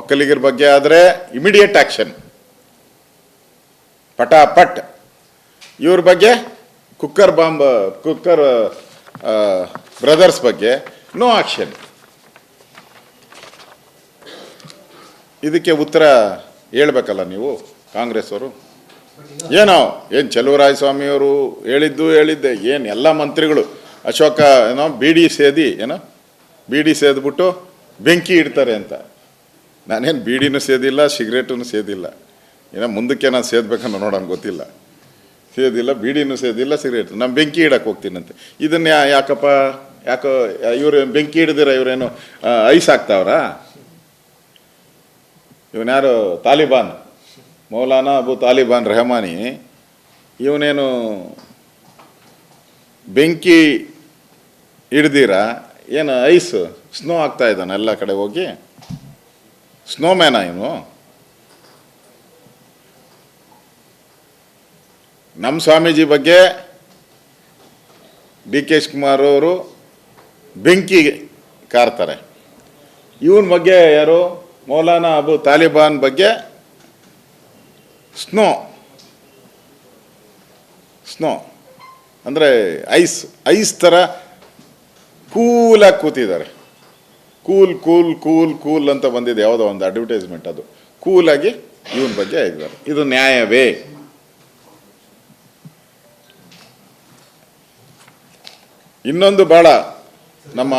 ಒಕ್ಕಲಿಗರ ಬಗ್ಗೆ ಆದರೆ ಇಮಿಡಿಯೇಟ್ ಆಕ್ಷನ್ ಪಟಾಪಟ್. ಇವ್ರ ಬಗ್ಗೆ ಕುಕ್ಕರ್ ಬಾಂಬ್, ಕುಕ್ಕರ್ ಬ್ರದರ್ಸ್ ಬಗ್ಗೆ ನೋ ಆಕ್ಷನ್ ಇದಕ್ಕೆ ಉತ್ತರ ಹೇಳ್ಬೇಕಲ್ಲ ನೀವು, ಕಾಂಗ್ರೆಸ್ ಅವರು? ಏನೋ, ಏನು ಚಲುವರಾಯ ಸ್ವಾಮಿಯವರು ಹೇಳಿದ್ದು ಹೇಳಿದ್ದೆ, ಏನು ಎಲ್ಲ ಮಂತ್ರಿಗಳು, ಅಶೋಕ, ಏನೋ, ಬಿ ಡಿ ಸೇದಿ, ಏನೋ, ಬಿ ಡಿ ಸೇದ್ಬಿಟ್ಟು ಬೆಂಕಿ ಇಡ್ತಾರೆ ಅಂತ. ನಾನೇನು ಬೀಡಿನೂ ಸೇದಿಲ್ಲ ಸಿಗರೇಟನ್ನು ಸೇದಿಲ್ಲ. ಏನೋ ಮುಂದಕ್ಕೆ ನಾನು ಸೇದಬೇಕನ್ನೋ ನೋಡೋಣ ಗೊತ್ತಿಲ್ಲ. ಸೇದಿಲ್ಲ, ಬೀಡಿನೂ ಸೇದಿಲ್ಲ, ಸಿಗರೇಟ್. ನಾನು ಬೆಂಕಿ ಇಡಕ್ಕೆ ಹೋಗ್ತೀನಂತೆ. ಇದನ್ನ ಯಾಕಪ್ಪ? ಯಾಕೋ, ಇವರು ಬೆಂಕಿ ಹಿಡಿದಿರ ಇವರೇನು ಐಸ್ ಹಾಕ್ತಾವ್ರಾ? ಇವನ್ಯಾರು ತಾಲಿಬಾನ್? ಮೌಲಾನಾ ಅಬು ತಾಲಿಬಾನ್ ರೆಹಮಾನಿ, ಇವನೇನು ಬೆಂಕಿ ಹಿಡ್ದಿರ, ಏನು ಐಸ್, ಸ್ನೋ ಆಗ್ತಾ ಇದ್ದಾನೆ ಎಲ್ಲ ಕಡೆ ಹೋಗಿ. ಸ್ನೋಮ್ಯಾನ ಇವನು? ನಮ್ಮ ಸ್ವಾಮೀಜಿ ಬಗ್ಗೆ ಡಿ ಕೆ ಶಿವಕುಮಾರ್ ಅವರು ಬೆಂಕಿ ಕಾರ್ತಾರೆ. ಇವನ ಬಗ್ಗೆ ಯಾರು? ಮೌಲಾನಾ ಅಬು ತಾಲಿಬಾನ್ ಬಗ್ಗೆ ಸ್ನೋ. ಸ್ನೋ. ಅಂದರೆ ಐಸ್ ಐಸ್ ಥರ ಕೂಲಾಗಿ ಕೂತಿದ್ದಾರೆ. ಕೂಲ್ ಕೂಲ್ ಕೂಲ್ ಕೂಲ್ ಅಂತ ಬಂದಿದೆ. ಯಾವುದೋ ಒಂದು ಅಡ್ವರ್ಟೈಸ್ಮೆಂಟ್ ಅದು. ಕೂಲ್ ಆಗಿ ಇವನ ಬಗ್ಗೆ ಇದ್ದಾರೆ. ಇದು ನ್ಯಾಯವೇ? ಇನ್ನೊಂದು ಬಹಳ ನಮ್ಮ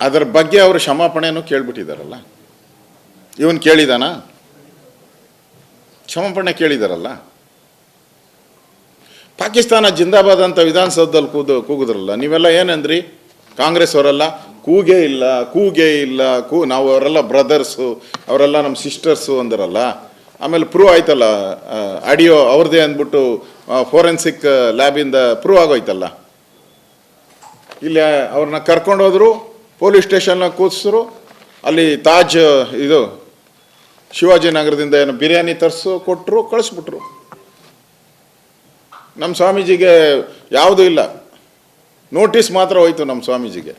ಅದರ ಬಗ್ಗೆ ಅವರು ಕ್ಷಮಾಪಣೆಯನ್ನು ಕೇಳ್ಬಿಟ್ಟಿದಾರಲ್ಲ? ಇವನ್ ಕೇಳಿದಾನ? ಕ್ಷಮಾಪಣೆ ಕೇಳಿದಾರಲ್ಲ? ಪಾಕಿಸ್ತಾನ ಜಿಂದಾಬಾದ್ ಅಂತ ವಿಧಾನಸೌಧದಲ್ಲಿ ಕೂದು ಕೂಗುದ್ರಲ್ಲ, ನೀವೆಲ್ಲ ಏನಂದ್ರಿ? ಕಾಂಗ್ರೆಸ್ ಅವರೆಲ್ಲ ಕೂಗೇ ಇಲ್ಲ ಕೂಗೇ ಇಲ್ಲ, ಕೂ, ನಾವು ಅವರೆಲ್ಲ ಬ್ರದರ್ಸು, ಅವರೆಲ್ಲ ನಮ್ಮ ಸಿಸ್ಟರ್ಸು ಅಂದ್ರಲ್ಲ, ಆಮೇಲೆ ಪ್ರೂವ್ ಆಯ್ತಲ್ಲ ಆಡಿಯೋ ಅವ್ರದ್ದೇ ಅಂದ್ಬಿಟ್ಟು ಫೋರೆನ್ಸಿಕ್ ಲ್ಯಾಬಿಂದ ಪ್ರೂವ್ ಆಗೋಯ್ತಲ್ಲ. ಇಲ್ಲಿ ಅವ್ರನ್ನ ಕರ್ಕೊಂಡೋದ್ರು ಪೊಲೀಸ್ ಸ್ಟೇಷನ್ನ ಕೂರಿಸಿದ್ರು ಅಲ್ಲಿ ತಾಜ್, ಇದು, ಶಿವಾಜಿನಗರದಿಂದ ಏನು ಬಿರಿಯಾನಿ ತರಿಸು ಕೊಟ್ಟರು ಕಳಿಸ್ಬಿಟ್ರು. ನಮ್ಮ ಸ್ವಾಮೀಜಿಗೆ ಯಾವುದೂ ಇಲ್ಲ. ನೋಟಿಸ್ ಮಾತ್ರ ಹೋಯ್ತು ನಮ್ಮ ಸ್ವಾಮೀಜಿಗೆ.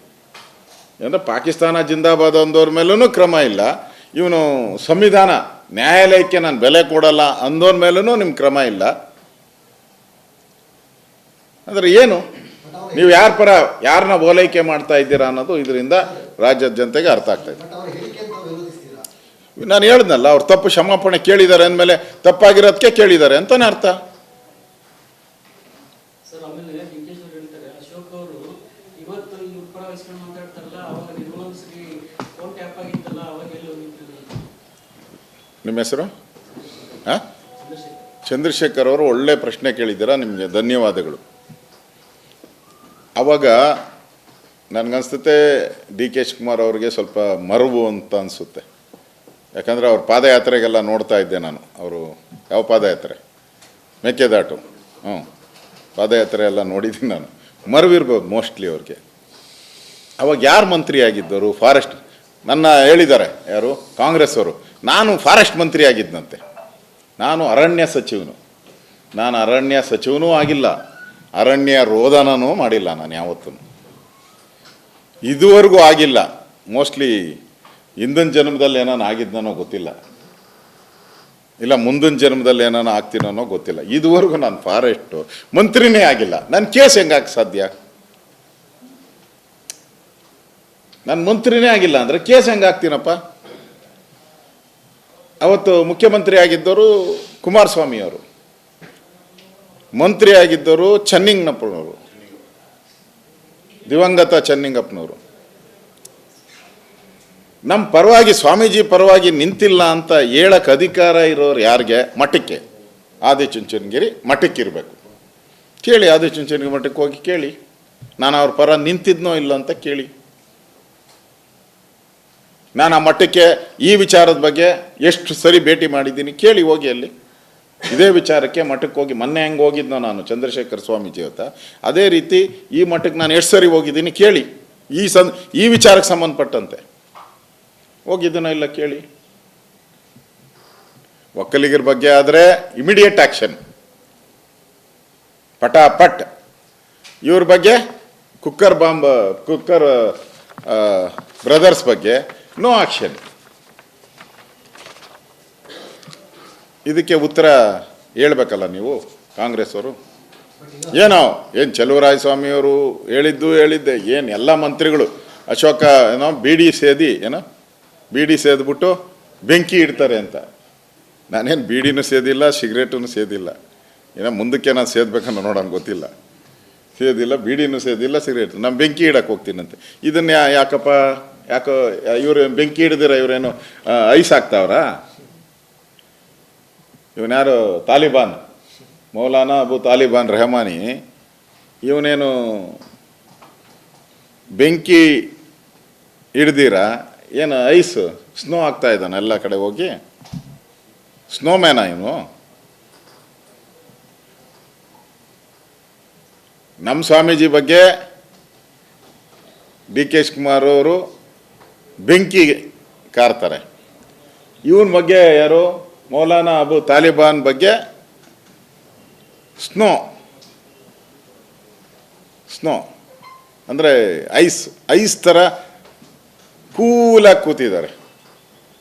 ಅಂದರೆ ಪಾಕಿಸ್ತಾನ ಜಿಂದಾಬಾದ್ ಅಂದವ್ರ ಮೇಲೂ ಕ್ರಮ ಇಲ್ಲ. ಇವನು ಸಂವಿಧಾನ, ನ್ಯಾಯಾಲಯಕ್ಕೆ ನಾನು ಬೆಲೆ ಕೊಡಲ್ಲ ಅಂದೋರ್ ಮೇಲೂ ನಿಮ್ಮ ಕ್ರಮ ಇಲ್ಲ. ಅಂದರೆ ಏನು? ನೀವು ಯಾರ ಪರ ಯಾರನ್ನ ಓಲೈಕೆ ಮಾಡ್ತಾ ಇದ್ದೀರಾ ಅನ್ನೋದು ಇದರಿಂದ ರಾಜ್ಯದ ಜನತೆಗೆ ಅರ್ಥ ಆಗ್ತಾ ಇದೆ. ಬಟ್ ಅವರ ಹೇಳಿಕೆಯನ್ನು ತಾವು ವಿರೋಧಿಸ್ತೀರಾ ನಾನು ಹೇಳ್ದಲ್ಲ ಅವ್ರು ತಪ್ಪು ಕ್ಷಮಾಪಣೆ ಕೇಳಿದ್ದಾರೆ ಅಂದಮೇಲೆ ತಪ್ಪಾಗಿರೋದಕ್ಕೆ ಕೇಳಿದ್ದಾರೆ ಅಂತಾನೆ ಅರ್ಥ ಸರ್ ಆಮೇಲೆ ವೆಂಕಟೇಶ್ ಅವ್ರು ಹೇಳ್ತಾರೆ ಅಶೋಕ್ ಅವರು ಇವತ್ತು ಇವ್ರ ಪರ ವಹಿಸ್ಕೊಂಡು ಮಾತಾಡ್ತಾರಲ್ಲ ಅವಾಗ ಫೋನ್ ಟ್ಯಾಪ್ ಆಗಿತ್ತಲ್ಲ ಅವಾಗ ಎಲ್ಲಿ ನಿಮ್ಮ ಹೆಸರು? ಹಾಂ ಚಂದ್ರಶೇಖರ್. ಚಂದ್ರಶೇಖರ್ ಅವರು ಒಳ್ಳೆ ಪ್ರಶ್ನೆ ಕೇಳಿದ್ದೀರಾ ನಿಮಗೆ ಧನ್ಯವಾದಗಳು. ಅವಾಗ ನನಗನ್ಸುತ್ತೆ ಡಿ ಕೆ ಶಿವಕುಮಾರ್ ಅವ್ರಿಗೆ ಸ್ವಲ್ಪ ಮರವು ಅಂತ ಅನಿಸುತ್ತೆ. ಯಾಕಂದರೆ ಅವ್ರ ಪಾದಯಾತ್ರೆಗೆಲ್ಲ ನೋಡ್ತಾ ಇದ್ದೆ ನಾನು. ಅವರು ಯಾವ ಪಾದಯಾತ್ರೆ? ಮೇಕೆದಾಟು. ಹ್ಞೂ ಪಾದಯಾತ್ರೆ ಎಲ್ಲ ನೋಡಿದ್ದೀನಿ ನಾನು. ಮರವಿರ್ಬೋದು ಮೋಸ್ಟ್ಲಿ ಅವ್ರಿಗೆ. ಅವಾಗ ಯಾರು ಮಂತ್ರಿ ಆಗಿದ್ದರು ಫಾರೆಸ್ಟ್ ನನ್ನ ಹೇಳಿದ್ದಾರೆ, ಯಾರು? ಕಾಂಗ್ರೆಸ್ ಅವರು ನಾನು ಫಾರೆಸ್ಟ್ ಮಂತ್ರಿ ಆಗಿದ್ದಂತೆ ನಾನು ಅರಣ್ಯ ಸಚಿವನು. ನಾನು ಅರಣ್ಯ ಸಚಿವನೂ ಆಗಿಲ್ಲ. ಅರಣ್ಯ ರೋದನನೂ ಮಾಡಿಲ್ಲ ನಾನು ಯಾವತ್ತೂ. ಇದುವರೆಗೂ ಆಗಿಲ್ಲ. ಮೋಸ್ಟ್ಲಿ ಹಿಂದಿನ ಜನ್ಮದಲ್ಲಿ ಏನಾನ ಆಗಿದ್ದನೋ ಗೊತ್ತಿಲ್ಲ. ಇಲ್ಲ, ಮುಂದಿನ ಜನ್ಮದಲ್ಲಿ ಏನಾನ ಆಗ್ತೀನೋ ಗೊತ್ತಿಲ್ಲ. ಇದುವರೆಗೂ ನಾನು ಫಾರೆಸ್ಟು ಮಂತ್ರಿನೇ ಆಗಿಲ್ಲ. ನನ್ನ ಕೇಸ್ ಹೆಂಗಾಗಿ ಸಾಧ್ಯ? ನಾನು ಮಂತ್ರಿನೇ ಆಗಿಲ್ಲ ಅಂದರೆ ಕೇಸ್ ಹೆಂಗೆ ಆಗ್ತೀನಪ್ಪ ಅವತ್ತು ಮುಖ್ಯಮಂತ್ರಿ ಆಗಿದ್ದವರು ಕುಮಾರಸ್ವಾಮಿಯವರು ಮಂತ್ರಿ ಆಗಿದ್ದವರು ಚನ್ನಿಂಗಪ್ಪನವರು ದಿವಂಗತ ಚನ್ನಿಂಗಪ್ಪನವರು. ನಮ್ಮ ಪರವಾಗಿ, ಸ್ವಾಮೀಜಿ ಪರವಾಗಿ ನಿಂತಿಲ್ಲ ಅಂತ ಹೇಳಕ್ಕೆ ಅಧಿಕಾರ ಇರೋರು ಯಾರಿಗೆ? ಮಠಕ್ಕೆ. ಆದಿಚುಂಚನಗಿರಿ ಮಠಕ್ಕೆ ಇರಬೇಕು. ಕೇಳಿ, ಆದಿಚುಂಚನಗಿರಿ ಮಠಕ್ಕೆ ಹೋಗಿ ಕೇಳಿ. ನಾನು ಅವ್ರ ಪರ ನಿಂತಿದ್ನೋ ಇಲ್ಲ ಅಂತ ಕೇಳಿ. ನಾನು ಆ ಮಠಕ್ಕೆ ಈ ವಿಚಾರದ ಬಗ್ಗೆ ಎಷ್ಟು ಸರಿ ಭೇಟಿ ಮಾಡಿದ್ದೀನಿ ಕೇಳಿ ಹೋಗಿ ಅಲ್ಲಿ. ಇದೇ ವಿಚಾರಕ್ಕೆ ಮಠಕ್ಕೆ ಹೋಗಿ, ಮೊನ್ನೆ ಹೆಂಗೆ ಹೋಗಿದ್ನೋ ನಾನು, ಚಂದ್ರಶೇಖರ್ ಸ್ವಾಮೀಜಿ ಅಂತ ಅದೇ ರೀತಿ ಈ ಮಠಕ್ಕೆ ನಾನು ಎಷ್ಟು ಸರಿ ಹೋಗಿದ್ದೀನಿ ಕೇಳಿ. ಈ ಸಂ, ಈ ವಿಚಾರಕ್ಕೆ ಸಂಬಂಧಪಟ್ಟಂತೆ. ಹೋಗಿದ್ದನೋ ಇಲ್ಲ ಕೇಳಿ. ಒಕ್ಕಲಿಗರ ಬಗ್ಗೆ ಆದರೆ ಇಮಿಡಿಯೇಟ್ ಆಕ್ಷನ್ ಪಟಾಪಟ್. ಇವ್ರ ಬಗ್ಗೆ, ಕುಕ್ಕರ್ ಬಾಂಬ್, ಕುಕ್ಕರ್ ಬ್ರದರ್ಸ್ ಬಗ್ಗೆ ನೋ ಆಕ್ಷನ್ ಇದಕ್ಕೆ ಉತ್ತರ ಹೇಳ್ಬೇಕಲ್ಲ ನೀವು ಕಾಂಗ್ರೆಸ್ ಅವರು ಏನೋ, ಏನು ಚಲುವರಾಯ ಸ್ವಾಮಿಯವರು ಹೇಳಿದ್ದು ಹೇಳಿದ್ದೆ, ಏನು ಎಲ್ಲ ಮಂತ್ರಿಗಳು, ಅಶೋಕ, ಏನೋ ಬೀಡಿ ಸೇದಿ, ಏನೋ ಬೀಡಿ ಸೇದ್ಬಿಟ್ಟು ಬೆಂಕಿ ಇಡ್ತಾರೆ ಅಂತ. ನಾನೇನು ಬೀಡಿನೂ ಸೇದಿಲ್ಲ, ಸಿಗರೇಟನ್ನು ಸೇದಿಲ್ಲ. ಏನೋ ಮುಂದಕ್ಕೆ ನಾನು ಸೇದ್ಬೇಕನ್ನೋ ನೋಡೋಣ ಗೊತ್ತಿಲ್ಲ. ಸೇದಿಲ್ಲ ಬೀಡಿನೂ ಸೇದಿಲ್ಲ, ಸಿಗರೇಟ್, ನಾನು ಬೆಂಕಿ ಇಡಕ್ಕೆ ಹೋಗ್ತೀನಂತೆ. ಇದನ್ನ ಯಾಕಪ್ಪ? ಯಾಕೋ, ಇವರು ಬೆಂಕಿ ಹಿಡಿದಿರ ಇವರೇನು ಐಸ್ ಹಾಕ್ತಾವ್ರಾ? ಇವನ್ಯಾರು ತಾಲಿಬಾನ್? ಮೌಲಾನಾ ಅಬು ತಾಲಿಬಾನ್ ರೆಹಮಾನಿ, ಇವನೇನು ಬೆಂಕಿ ಹಿಡ್ದಿರ? ಏನು ಐಸ್? ಸ್ನೋ ಆಗ್ತಾ ಇದ್ದಾನೆ ಎಲ್ಲ ಕಡೆ ಹೋಗಿ. ಸ್ನೋಮ್ಯಾನ ಇವನು? ನಮ್ಮ ಸ್ವಾಮೀಜಿ ಬಗ್ಗೆ ಡಿ ಕೆ ಶಿವಕುಮಾರ್ ಅವರು ಬೆಂಕಿ ಕಾರ್ತಾರೆ. ಇವನ ಬಗ್ಗೆ ಯಾರು? ಮೌಲಾನಾ ಅಬು ತಾಲಿಬಾನ್ ಬಗ್ಗೆ ಸ್ನೋ. ಸ್ನೋ. ಅಂದರೆ ಐಸ್ ಐಸ್ ಥರ ಕೂಲಾಗಿ ಕೂತಿದ್ದಾರೆ.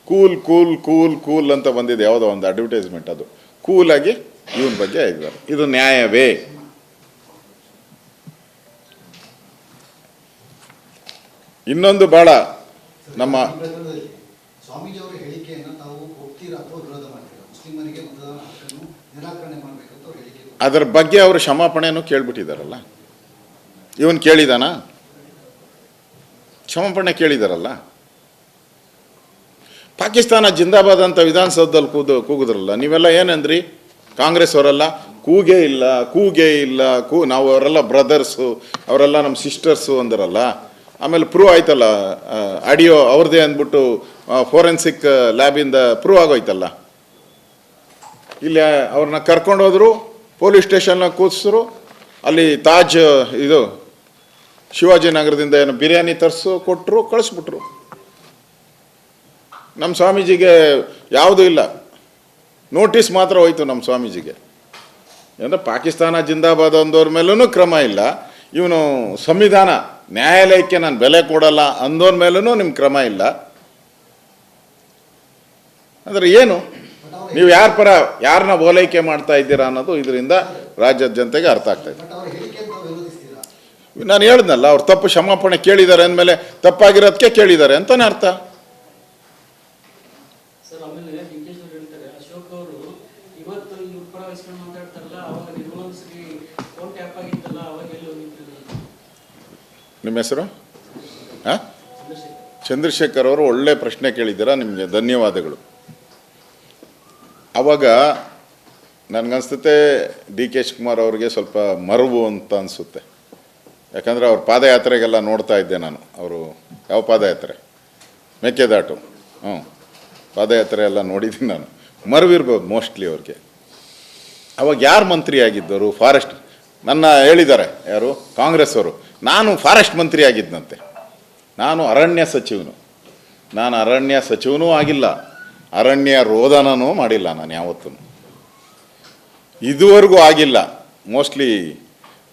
ಕೂಲ್ ಕೂಲ್ ಕೂಲ್ ಕೂಲ್ ಅಂತ ಬಂದಿದೆ ಯಾವುದೋ ಒಂದು ಅಡ್ವರ್ಟೈಸ್ಮೆಂಟ್ ಅದು. ಕೂಲಾಗಿ ಇವನ ಬಗ್ಗೆ ಇದ್ದಾರೆ. ಇದು ನ್ಯಾಯವೇ? ಇನ್ನೊಂದು ಭಾಳ ನಮ್ಮ ಸ್ವಾಮೀಜಿಯವರ ಹೇಳಿಕೆಯನ್ನು ತಾವು ಒಪ್ತೀರಾ ಅಥವಾ ವಿರೋಧ ಮಾಡ್ತೀರಾ? ಮುಸ್ಲಿಮರಿಗೆ ಮತದಾನ ಹಕ್ಕನ್ನು ನಿರಾಕರಣೆ ಮಾಡಬೇಕಂತ ಹೇಳಿಕೆ. ಅದರ ಬಗ್ಗೆ ಅವರು ಕ್ಷಮಾಪಣೆಯನ್ನು ಕೇಳ್ಬಿಟ್ಟಿದ್ದಾರಲ್ಲ ಇವನ್ ಕೇಳಿದಾನ? ಕ್ಷಮಾಪಣೆ ಕೇಳಿದಾರಲ್ಲ? ಪಾಕಿಸ್ತಾನ ಜಿಂದಾಬಾದ್ ಅಂತ ವಿಧಾನಸೌಧದಲ್ಲಿ ಕೂದು ಕೂಗುದ್ರಲ್ಲ ನೀವೆಲ್ಲ ಏನಂದ್ರಿ? ಕಾಂಗ್ರೆಸ್ ಅವರೆಲ್ಲ ಕೂಗೇ ಇಲ್ಲ ಕೂಗೇ ಇಲ್ಲ ಕೂ ನಾವು ಅವರೆಲ್ಲ ಬ್ರದರ್ಸು ಅವರೆಲ್ಲ ನಮ್ಮ ಸಿಸ್ಟರ್ಸು ಅಂದ್ರಲ್ಲ? ಆಮೇಲೆ ಪ್ರೂವ್ ಆಯ್ತಲ್ಲ ಆಡಿಯೋ ಅವ್ರದ್ದೇ ಅಂದ್ಬಿಟ್ಟು ಫೋರೆನ್ಸಿಕ್ ಲ್ಯಾಬಿಂದ ಪ್ರೂವ್ ಆಗೋಯ್ತಲ್ಲ. ಇಲ್ಲಿ ಅವ್ರನ್ನ ಕರ್ಕೊಂಡು ಹೋದ್ರು ಪೊಲೀಸ್ ಸ್ಟೇಷನ್ನ ಕೂರಿಸಿದ್ರು ಅಲ್ಲಿ ತಾಜ್, ಇದು ಶಿವಾಜಿನಗರದಿಂದ ಏನು ಬಿರಿಯಾನಿ ತರಿಸು ಕೊಟ್ಟರು ಕಳಿಸ್ಬಿಟ್ರು. ನಮ್ಮ ಸ್ವಾಮೀಜಿಗೆ ಯಾವುದೂ ಇಲ್ಲ. ನೋಟಿಸ್ ಮಾತ್ರ ಹೋಯ್ತು ನಮ್ಮ ಸ್ವಾಮೀಜಿಗೆ. ಅಂದರೆ ಪಾಕಿಸ್ತಾನ ಜಿಂದಾಬಾದ್ ಅಂದವ್ರ ಮೇಲೂ ಕ್ರಮ ಇಲ್ಲ. ಇವನು ಸಂವಿಧಾನ. ನ್ಯಾಯಾಲಯಕ್ಕೆ ನಾನು ಬೆಲೆ ಕೊಡಲ್ಲ ಅಂದೋನ್ ಮೇಲೂ ನಿಮ್ಮ ಕ್ರಮ ಇಲ್ಲ. ಅಂದರೆ ಏನು? ನೀವು ಯಾರ ಪರ ಯಾರನ್ನ ಓಲೈಕೆ ಮಾಡ್ತಾ ಇದ್ದೀರಾ ಅನ್ನೋದು ಇದರಿಂದ ರಾಜ್ಯದ ಜನತೆಗೆ ಅರ್ಥ ಆಗ್ತಾ ಇದೆ. ಬಟ್ ಅವರ ಹೇಳಿಕೆಯನ್ನು ತಾವು ವಿರೋಧಿಸ್ತೀರಾ ನಾನು ಹೇಳ್ದಲ್ಲ ಅವ್ರು ತಪ್ಪು ಕ್ಷಮಾಪಣೆ ಕೇಳಿದ್ದಾರೆ ಅಂದಮೇಲೆ ತಪ್ಪಾಗಿರೋದಕ್ಕೆ ಕೇಳಿದ್ದಾರೆ ಅಂತಾನೆ ಅರ್ಥ. ನಿಮ್ಮ ಹೆಸರು? ಹಾಂ ಚಂದ್ರಶೇಖರ್ ಅವರು ಒಳ್ಳೆ ಪ್ರಶ್ನೆ ಕೇಳಿದ್ದೀರಾ? ನಿಮಗೆ ಧನ್ಯವಾದಗಳು. ಅವಾಗ ನನಗನ್ಸುತ್ತೆ ಡಿ ಕೆ ಶಿವಕುಮಾರ್ ಅವ್ರಿಗೆ ಸ್ವಲ್ಪ ಮರವು ಅಂತ ಅನಿಸುತ್ತೆ. ಯಾಕಂದರೆ ಅವ್ರ ಪಾದಯಾತ್ರೆಗೆಲ್ಲ ನೋಡ್ತಾ ಇದ್ದೆ ನಾನು. ಅವರು ಯಾವ ಪಾದಯಾತ್ರೆ? ಮೇಕೆದಾಟು. ಹ್ಞೂ ಪಾದಯಾತ್ರೆ ಎಲ್ಲ ನೋಡಿದ್ದೀನಿ ನಾನು. ಮರವಿರ್ಬೋದು ಮೋಸ್ಟ್ಲಿ ಅವ್ರಿಗೆ. ಅವಾಗ ಯಾರು ಮಂತ್ರಿ ಆಗಿದ್ದರು ಫಾರೆಸ್ಟ್ ನನ್ನ ಹೇಳಿದ್ದಾರೆ, ಯಾರು? ಕಾಂಗ್ರೆಸ್ ಅವರು ನಾನು ಫಾರೆಸ್ಟ್ ಮಂತ್ರಿ ಆಗಿದ್ದಂತೆ ನಾನು ಅರಣ್ಯ ಸಚಿವನು. ನಾನು ಅರಣ್ಯ ಸಚಿವನೂ ಆಗಿಲ್ಲ. ಅರಣ್ಯ ರೋದನನೂ ಮಾಡಿಲ್ಲ ನಾನು ಯಾವತ್ತೂ. ಇದುವರೆಗೂ ಆಗಿಲ್ಲ. ಮೋಸ್ಟ್ಲಿ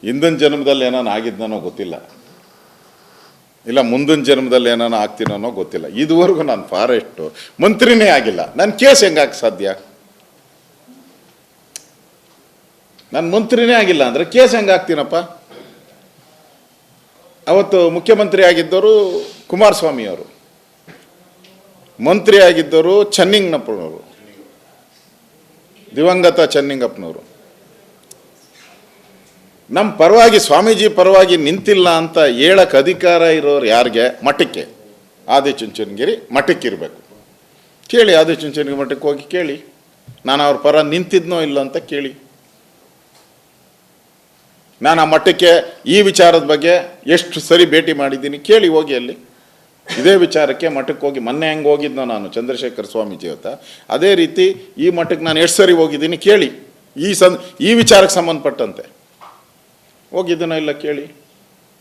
ಹಿಂದಿನ ಜನ್ಮದಲ್ಲಿ ಏನಾನ ಆಗಿದ್ದನೋ ಗೊತ್ತಿಲ್ಲ. ಇಲ್ಲ, ಮುಂದಿನ ಜನ್ಮದಲ್ಲಿ ಏನಾನ ಆಗ್ತೀನೋ ಗೊತ್ತಿಲ್ಲ. ಇದುವರೆಗೂ ನಾನು ಫಾರೆಸ್ಟು ಮಂತ್ರಿನೇ ಆಗಿಲ್ಲ. ನನ್ನ ಕೇಸ್ ಹೆಂಗಾಕ್ ಸಾಧ್ಯ? ನಾನು ಮಂತ್ರಿನೇ ಆಗಿಲ್ಲ ಅಂದರೆ ಕೇಸ್ ಹೆಂಗಾಗ್ತೀನಪ್ಪ ಅವತ್ತು ಮುಖ್ಯಮಂತ್ರಿ ಆಗಿದ್ದವರು ಕುಮಾರಸ್ವಾಮಿಯವರು ಮಂತ್ರಿ ಆಗಿದ್ದವರು ಚನ್ನಿಂಗಪ್ಪನವರು ದಿವಂಗತ ಚನ್ನಿಂಗಪ್ಪನವರು. ನಮ್ಮ ಪರವಾಗಿ, ಸ್ವಾಮೀಜಿ ಪರವಾಗಿ ನಿಂತಿಲ್ಲ ಅಂತ ಹೇಳಕ್ಕೆ ಅಧಿಕಾರ ಇರೋರು ಯಾರಿಗೆ? ಮಠಕ್ಕೆ. ಆದಿಚುಂಚನಗಿರಿ ಮಠಕ್ಕೆ ಇರಬೇಕು. ಕೇಳಿ ಆದಿಚುಂಚನಗಿರಿ ಮಠಕ್ಕೆ ಹೋಗಿ ಕೇಳಿ. ನಾನು ಅವ್ರ ಪರ ನಿಂತಿದ್ನೋ ಇಲ್ಲ ಅಂತ ಕೇಳಿ. ನಾನು ಆ ಮಠಕ್ಕೆ ಈ ವಿಚಾರದ ಬಗ್ಗೆ ಎಷ್ಟು ಸರಿ ಭೇಟಿ ಮಾಡಿದ್ದೀನಿ ಕೇಳಿ ಹೋಗಿ ಅಲ್ಲಿ. ಇದೇ ವಿಚಾರಕ್ಕೆ ಮಠಕ್ಕೆ ಹೋಗಿ, ಮೊನ್ನೆ ಹೆಂಗೆ ಹೋಗಿದ್ನೋ ನಾನು, ಚಂದ್ರಶೇಖರ್ ಸ್ವಾಮೀಜಿ ಅಂತ ಅದೇ ರೀತಿ ಈ ಮಠಕ್ಕೆ ನಾನು ಎಷ್ಟು ಸರಿ ಹೋಗಿದ್ದೀನಿ ಕೇಳಿ. ಈ ಸಂ, ಈ ವಿಚಾರಕ್ಕೆ ಸಂಬಂಧಪಟ್ಟಂತೆ. ಹೋಗಿದ್ದೀನೋ ಇಲ್ಲ ಕೇಳಿ.